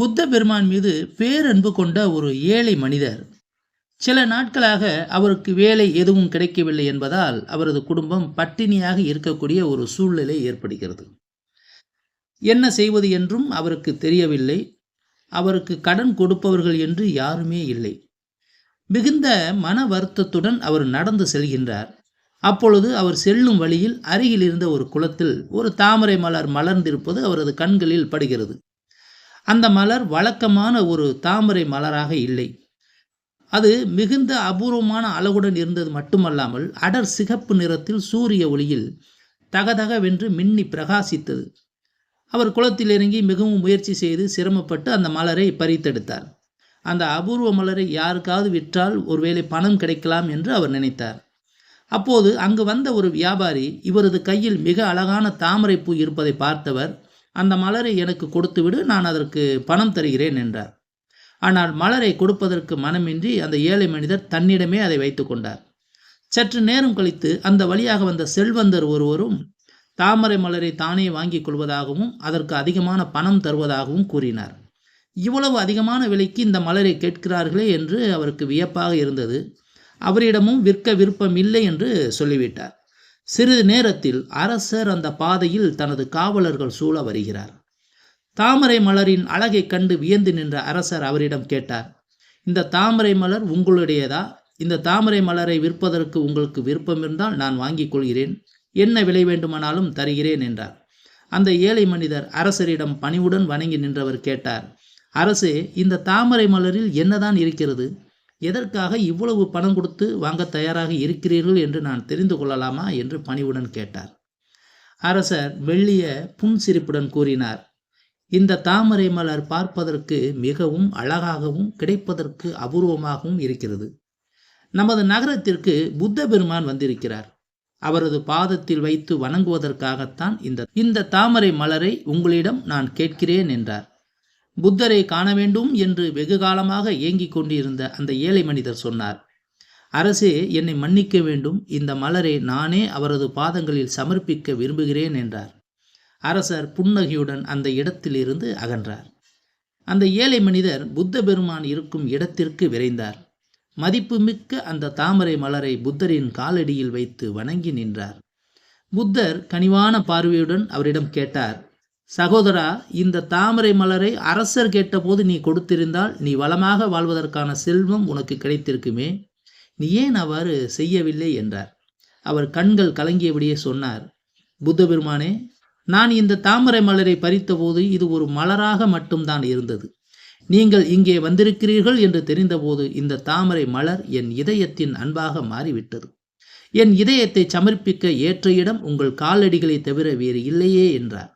புத்த பெருமான் மீது பேரன்பு கொண்ட ஒரு ஏழை மனிதர். சில நாட்களாக அவருக்கு வேலை எதுவும் கிடைக்கவில்லை என்பதால் அவரது குடும்பம் பட்டினியாக இருக்கக்கூடிய ஒரு சூழ்நிலை ஏற்படுகிறது. என்ன செய்வது என்றும் அவருக்கு தெரியவில்லை. அவருக்கு கடன் கொடுப்பவர்கள் என்று யாருமே இல்லை. மிகுந்த மன வருத்தத்துடன் அவர் நடந்து செல்கின்றார். அப்பொழுது அவர் செல்லும் வழியில் அருகில் இருந்த ஒரு குளத்தில் ஒரு தாமரை மலர் மலர்ந்திருப்பது அவரது கண்களில் படுகிறது. அந்த மலர் வழக்கமான ஒரு தாமரை மலராக இல்லை. அது மிகுந்த அபூர்வமான அளவுடன் இருந்தது மட்டுமல்லாமல் அடர் சிகப்பு நிறத்தில் சூரிய ஒளியில் தகதகவென்று மின்னி பிரகாசித்தது. அவர் குளத்தில் இறங்கி மிகவும் முயற்சி செய்து சிரமப்பட்டு அந்த மலரை பறித்தெடுத்தார். அந்த அபூர்வ மலரை யாருக்காவது விற்றால் ஒருவேளை பணம் கிடைக்கலாம் என்று அவர் நினைத்தார். அப்போது அங்கு வந்த ஒரு வியாபாரி இவரது கையில் மிக அழகான தாமரை பூ இருப்பதை பார்த்தவர் அந்த மலரை எனக்கு கொடுத்துவிடு நான் அதற்கு பணம் தருகிறேன் என்றார். ஆனால் மலரை கொடுப்பதற்கு மனமின்றி அந்த ஏழை மனிதர் தன்னிடமே அதை வைத்து கொண்டார். சற்று நேரம் கழித்து அந்த வழியாக வந்த செல்வந்தர் ஒருவரும் தாமரை மலரை தானே வாங்கிக் கொள்வதாகவும் அதற்கு அதிகமான பணம் தருவதாகவும் கூறினார். இவ்வளவு அதிகமான விலைக்கு இந்த மலரை கேட்கிறார்களே என்று அவருக்கு வியப்பாக இருந்தது. அவரிடமும் விற்க விருப்பம் இல்லை என்று சொல்லிவிட்டார். சிறிது நேரத்தில் அரசர் அந்த பாதையில் தனது காவலர்கள் சூழ வருகிறார். தாமரை மலரின் அழகைக் கண்டு வியந்து நின்ற அரசர் அவரிடம் கேட்டார் இந்த தாமரை மலர் உங்களுடையதா? இந்த தாமரை மலரை விற்பதற்கு உங்களுக்கு விருப்பம் இருந்தால் நான் வாங்கிக் கொள்கிறேன். என்ன விலை வேண்டுமானாலும் தருகிறேன் என்றார். அந்த ஏழை மனிதர் அரசரிடம் பணிவுடன் வணங்கி நின்றவர் கேட்டார் அரசே இந்த தாமரை மலரில் என்னதான் இருக்கிறது? எதற்காக இவ்வளவு பணம் கொடுத்து வாங்க தயாராக இருக்கிறீர்கள் என்று நான் தெரிந்து கொள்ளலாமா என்று பணிவுடன் கேட்டார். அரசர் மெல்லிய புன்சிரிப்புடன் கூறினார் இந்த தாமரை மலர் பார்ப்பதற்கு மிகவும் அழகாகவும் கிடைப்பதற்கு அபூர்வமாகவும் இருக்கிறது. நமது நகரத்திற்கு புத்த பெருமான் வந்திருக்கிறார். அவரது பாதத்தில் வைத்து வணங்குவதற்காகத்தான் இந்த இந்த தாமரை மலரை உங்களிடம் நான் கேட்கிறேன் என்றார். புத்தரை காண வேண்டும் என்று வெகு காலமாக ஏங்கிக் கொண்டிருந்த அந்த ஏழை மனிதர் சொன்னார் அரசே என்னை மன்னிக்க வேண்டும். இந்த மலரை நானே அவரது பாதங்களில் சமர்ப்பிக்க விரும்புகிறேன் என்றார். அரசர் புன்னகையுடன் அந்த இடத்திலிருந்து அகன்றார். அந்த ஏழை மனிதர் புத்த பெருமான் இருக்கும் இடத்திற்கு விரைந்தார். மதிப்புமிக்க அந்த தாமரை மலரை புத்தரின் காலடியில் வைத்து வணங்கி நின்றார். புத்தர் கனிவான பார்வையுடன் அவரிடம் கேட்டார் சகோதரா இந்த தாமரை மலரை அரசர் கேட்டபோது நீ கொடுத்திருந்தால் நீ வளமாக வாழ்வதற்கான செல்வம் உனக்கு கிடைத்திருக்குமே. நீ ஏன் அவ்வாறு செய்யவில்லை என்றார். அவர் கண்கள் கலங்கியபடியே சொன்னார். புத்த பெருமானே நான் இந்த தாமரை மலரை பறித்தபோது இது ஒரு மலராக மட்டும்தான் இருந்தது. நீங்கள் இங்கே வந்திருக்கிறீர்கள் என்று தெரிந்தபோது இந்த தாமரை மலர் என் இதயத்தின் அன்பாக மாறிவிட்டது. என் இதயத்தை சமர்ப்பிக்க ஏற்ற இடம் உங்கள் காலடிகளை தவிர வேறு இல்லையே என்றார்.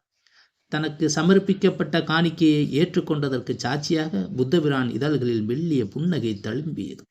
தனக்கு சமர்ப்பிக்கப்பட்ட காணிக்கையை ஏற்றுக்கொண்டதற்கு சாட்சியாக புத்தபிரான் இதழ்களில் மெல்லிய புன்னகை தழும்பியது.